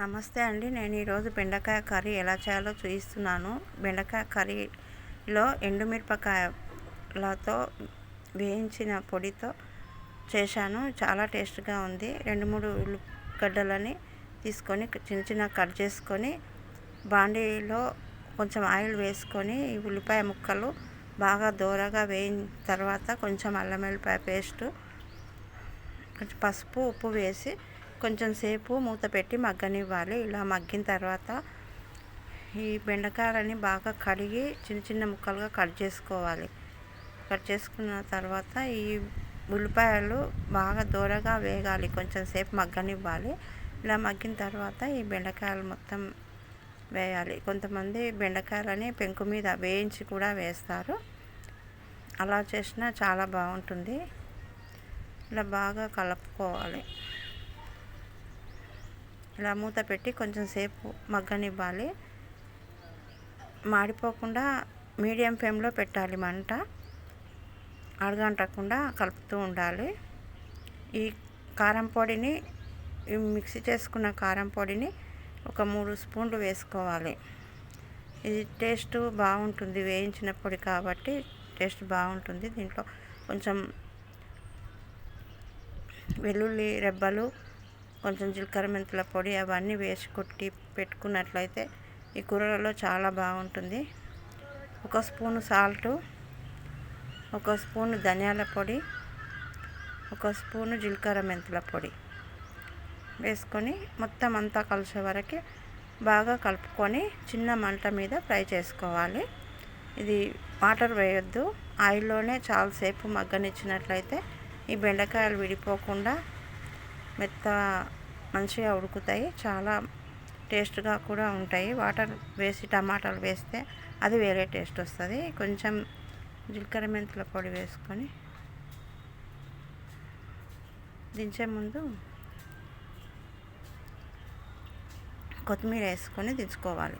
నమస్తే అండి. నేను ఈరోజు బెండకాయ కర్రీ ఎలా చేయాలో చూపిస్తున్నాను బెండకాయ కర్రీలో ఎండుమిరపకాయలతో వేయించిన పొడితో చేశాను. చాలా టేస్ట్గా ఉంది. రెండు మూడు ఉల్లిగడ్డలని తీసుకొని చిన్న చిన్న కట్ చేసుకొని బాండీలో కొంచెం ఆయిల్ వేసుకొని ఈ ఉల్లిపాయ ముక్కలు బాగా దూరగా వేయిన తర్వాత కొంచెం అల్లం వెల్లిపాయ పేస్టు కొంచెం పసుపు ఉప్పు వేసి కొంచెం సేపు మూత పెట్టి మగ్గనివ్వాలి. ఇలా మగ్గిన తర్వాత ఈ బెండకాయలని బాగా కడిగి చిన్న చిన్న ముక్కలుగా కట్ చేసుకోవాలి. కట్ చేసుకున్న తర్వాత ఈ ఉల్లిపాయలు బాగా దూరగా వేగాలి. కొంచెం సేపు మగ్గనివ్వాలి. ఇలా మగ్గిన తర్వాత ఈ బెండకాయలు మొత్తం వేయాలి. కొంతమంది బెండకాయలని పెంకు మీద వేయించి కూడా వేస్తారు. అలా చేసినా చాలా బాగుంటుంది. ఇలా బాగా కలుపుకోవాలి. ఇలా మూత పెట్టి కొంచెం సేపు మగ్గనివ్వాలి. మాడిపోకుండా మీడియం ఫ్లేమ్లో పెట్టాలి మంట. అడగంటకుండా కలుపుతూ ఉండాలి. ఈ కారం పొడిని మిక్సీ చేసుకున్న కారం పొడిని ఒక మూడు స్పూన్లు వేసుకోవాలి. ఇది టేస్ట్ బాగుంటుంది వేయించిన పొడి కాబట్టి టేస్ట్ బాగుంటుంది. దీంట్లో కొంచెం వెల్లుల్లి రెబ్బలు కొంచెం జీలకర్ర మెంతుల పొడి అవన్నీ వేసి కొట్టి పెట్టుకున్నట్లయితే ఈ కూరలలో చాలా బాగుంటుంది. ఒక స్పూను సాల్టు ఒక స్పూను ధనియాల పొడి ఒక స్పూను జీలకర్ర మెంతుల పొడి వేసుకొని మొత్తం అంతా కలిసే వరకు బాగా కలుపుకొని చిన్న మంట మీద ఫ్రై చేసుకోవాలి. ఇది వాటర్ వేయొద్దు. ఆయిల్లోనే చాలాసేపు మగ్గనిచ్చినట్లయితే ఈ బెండకాయలు విడిపోకుండా మెత్త మంచిగా ఉడుకుతాయి. చాలా టేస్ట్గా కూడా ఉంటాయి. వాటర్ వేసి టమాటాలు వేస్తే అది వేరే టేస్ట్ వస్తుంది. కొంచెం జీలకర్ర మెంతుల పొడి వేసుకొని దించే ముందు కొత్తిమీర వేసుకొని దించుకోవాలి.